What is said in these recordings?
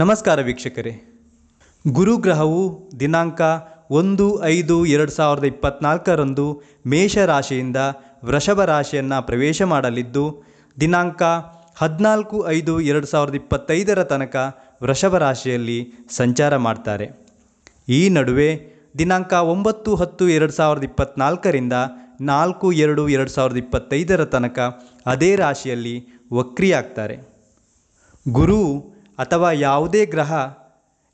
ನಮಸ್ಕಾರ ವೀಕ್ಷಕರೇ. ಗುರುಗ್ರಹವು ದಿನಾಂಕ ಒಂದು ಐದು ಎರಡು ಸಾವಿರದ ಇಪ್ಪತ್ತ್ನಾಲ್ಕರಂದು ಮೇಷರಾಶಿಯಿಂದ ವೃಷಭ ರಾಶಿಯನ್ನು ಪ್ರವೇಶ ಮಾಡಲಿದ್ದು, ದಿನಾಂಕ ಹದಿನಾಲ್ಕು ಐದು ಎರಡು ಸಾವಿರದ ಇಪ್ಪತ್ತೈದರ ತನಕ ವೃಷಭ ರಾಶಿಯಲ್ಲಿ ಸಂಚಾರ ಮಾಡ್ತಾರೆ. ಈ ನಡುವೆ ದಿನಾಂಕ ಒಂಬತ್ತು ಹತ್ತು ಎರಡು ಸಾವಿರದ ಇಪ್ಪತ್ತ್ನಾಲ್ಕರಿಂದ ನಾಲ್ಕು ಎರಡು ಎರಡು ಸಾವಿರದ ಇಪ್ಪತ್ತೈದರ ತನಕ ಅದೇ ರಾಶಿಯಲ್ಲಿ ವಕ್ರಿಯಾಗ್ತಾರೆ. ಗುರು ಅಥವಾ ಯಾವುದೇ ಗ್ರಹ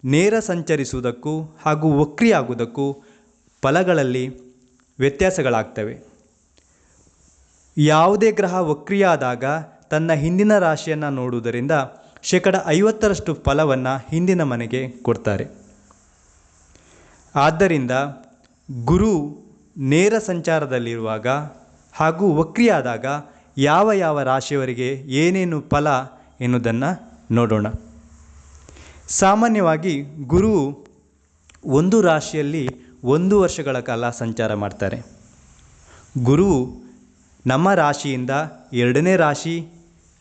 ನೇರ ಸಂಚರಿಸುವುದಕ್ಕೂ ಹಾಗೂ ವಕ್ರಿಯಾಗುವುದಕ್ಕೂ ಫಲಗಳಲ್ಲಿ ವ್ಯತ್ಯಾಸಗಳಾಗ್ತವೆ. ಯಾವುದೇ ಗ್ರಹ ವಕ್ರಿಯಾದಾಗ ತನ್ನ ಹಿಂದಿನ ರಾಶಿಯನ್ನು ನೋಡುವುದರಿಂದ ಶೇಕಡ ಐವತ್ತರಷ್ಟು ಫಲವನ್ನು ಹಿಂದಿನ ಮನೆಗೆ ಕೊಡ್ತಾರೆ. ಆದ್ದರಿಂದ ಗುರು ನೇರ ಸಂಚಾರದಲ್ಲಿರುವಾಗ ಹಾಗೂ ವಕ್ರಿಯಾದಾಗ ಯಾವ ಯಾವ ರಾಶಿಯವರಿಗೆ ಏನೇನು ಫಲ ಎನ್ನುವುದನ್ನು ನೋಡೋಣ. ಸಾಮಾನ್ಯವಾಗಿ ಗುರು ಒಂದು ರಾಶಿಯಲ್ಲಿ ಒಂದು ವರ್ಷಗಳ ಕಾಲ ಸಂಚಾರ ಮಾಡ್ತಾರೆ. ಗುರು ನಮ್ಮ ರಾಶಿಯಿಂದ ಎರಡನೇ ರಾಶಿ,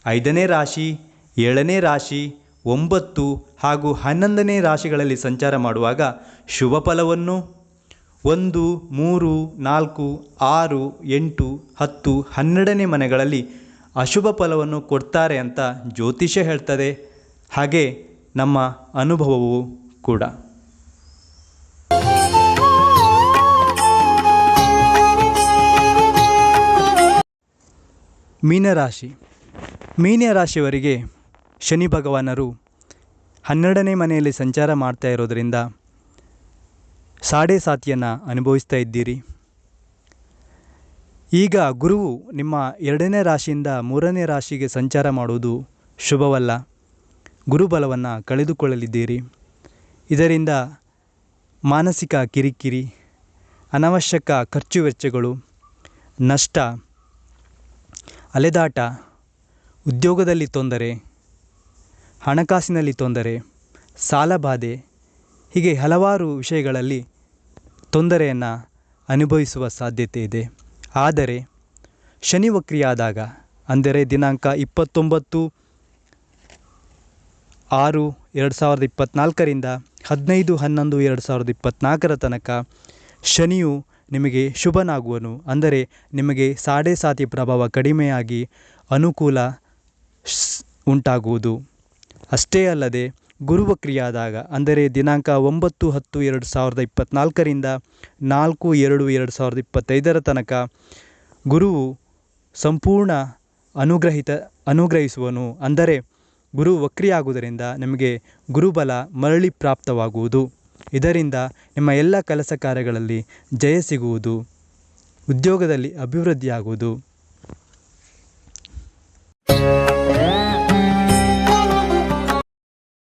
ಐದನೇ ರಾಶಿ, ಏಳನೇ ರಾಶಿ, ಒಂಬತ್ತು ಹಾಗೂ ಹನ್ನೊಂದನೇ ರಾಶಿಗಳಲ್ಲಿ ಸಂಚಾರ ಮಾಡುವಾಗ ಶುಭ ಫಲವನ್ನು ಒಂದು, ಮೂರು, ನಾಲ್ಕು, ಆರು, ಎಂಟು, ಹತ್ತು, ಹನ್ನೆರಡನೇ ಮನೆಗಳಲ್ಲಿ ಅಶುಭ ಫಲವನ್ನು ಕೊಡ್ತಾರೆ ಅಂತ ಜ್ಯೋತಿಷ್ಯ ಹೇಳ್ತದೆ. ಹಾಗೆ ನಮ್ಮ ಅನುಭವವೂ ಕೂಡ. ಮೀನರಾಶಿ. ಮೀನ ರಾಶಿಯವರಿಗೆ ಶನಿ ಭಗವಾನರು ಹನ್ನೆರಡನೇ ಮನೆಯಲ್ಲಿ ಸಂಚಾರ ಮಾಡ್ತಾ ಇರೋದರಿಂದ ಸಾಡೆ ಸಾತಿಯನ್ನು ಅನುಭವಿಸ್ತಾ ಇದ್ದೀರಿ. ಈಗ ಗುರುವು ನಿಮ್ಮ ಎರಡನೇ ರಾಶಿಯಿಂದ ಮೂರನೇ ರಾಶಿಗೆ ಸಂಚಾರ ಮಾಡುವುದು ಶುಭವಲ್ಲ. ಗುರುಬಲವನ್ನು ಕಳೆದುಕೊಳ್ಳಲಿದ್ದೀರಿ. ಇದರಿಂದ ಮಾನಸಿಕ ಕಿರಿಕಿರಿ, ಅನವಶ್ಯಕ ಖರ್ಚು ವೆಚ್ಚಗಳು ನಷ್ಟ, ಅಲೆದಾಟ, ಉದ್ಯೋಗದಲ್ಲಿ ತೊಂದರೆ, ಹಣಕಾಸಿನಲ್ಲಿ ತೊಂದರೆ, ಸಾಲಬಾಧೆ, ಹೀಗೆ ಹಲವಾರು ವಿಷಯಗಳಲ್ಲಿ ತೊಂದರೆಯನ್ನು ಅನುಭವಿಸುವ ಸಾಧ್ಯತೆ ಇದೆ. ಆದರೆ ಶನಿ ವಕ್ರಿಯಾದಾಗ ಅಂದರೆ ದಿನಾಂಕ ಇಪ್ಪತ್ತೊಂಬತ್ತು ಆರು, ಎರಡು ಸಾವಿರದ ಇಪ್ಪತ್ತ್ನಾಲ್ಕರಿಂದ ಹದಿನೈದು, ಹನ್ನೊಂದು, ಎರಡು ಸಾವಿರದ ಇಪ್ಪತ್ತ್ನಾಲ್ಕರ ತನಕ ಶನಿಯು ನಿಮಗೆ ಶುಭನಾಗುವನು. ಅಂದರೆ ನಿಮಗೆ ಸಾಡೆ ಸಾತಿ ಪ್ರಭಾವ ಕಡಿಮೆಯಾಗಿ ಅನುಕೂಲ ಉಂಟಾಗುವುದು. ಅಷ್ಟೇ ಅಲ್ಲದೆ ಗುರುವಕ್ರಿಯಾದಾಗ, ಅಂದರೆ ದಿನಾಂಕ ಒಂಬತ್ತು, ಹತ್ತು, ಎರಡು ಸಾವಿರದ ಇಪ್ಪತ್ತ್ನಾಲ್ಕರಿಂದ ನಾಲ್ಕು, ಎರಡು ಎರಡು ಸಾವಿರದ ಇಪ್ಪತ್ತೈದರ ತನಕ ಗುರುವು ಸಂಪೂರ್ಣ ಅನುಗ್ರಹಿತ, ಅನುಗ್ರಹಿಸುವನು. ಅಂದರೆ ಗುರು ವಕ್ರಿಯಾಗುವುದರಿಂದ ನಿಮಗೆ ಗುರುಬಲ ಮರಳಿ ಪ್ರಾಪ್ತವಾಗುವುದು. ಇದರಿಂದ ನಿಮ್ಮ ಎಲ್ಲ ಕೆಲಸ ಕಾರ್ಯಗಳಲ್ಲಿ ಜಯ ಸಿಗುವುದು. ಉದ್ಯೋಗದಲ್ಲಿ ಅಭಿವೃದ್ಧಿಯಾಗುವುದು.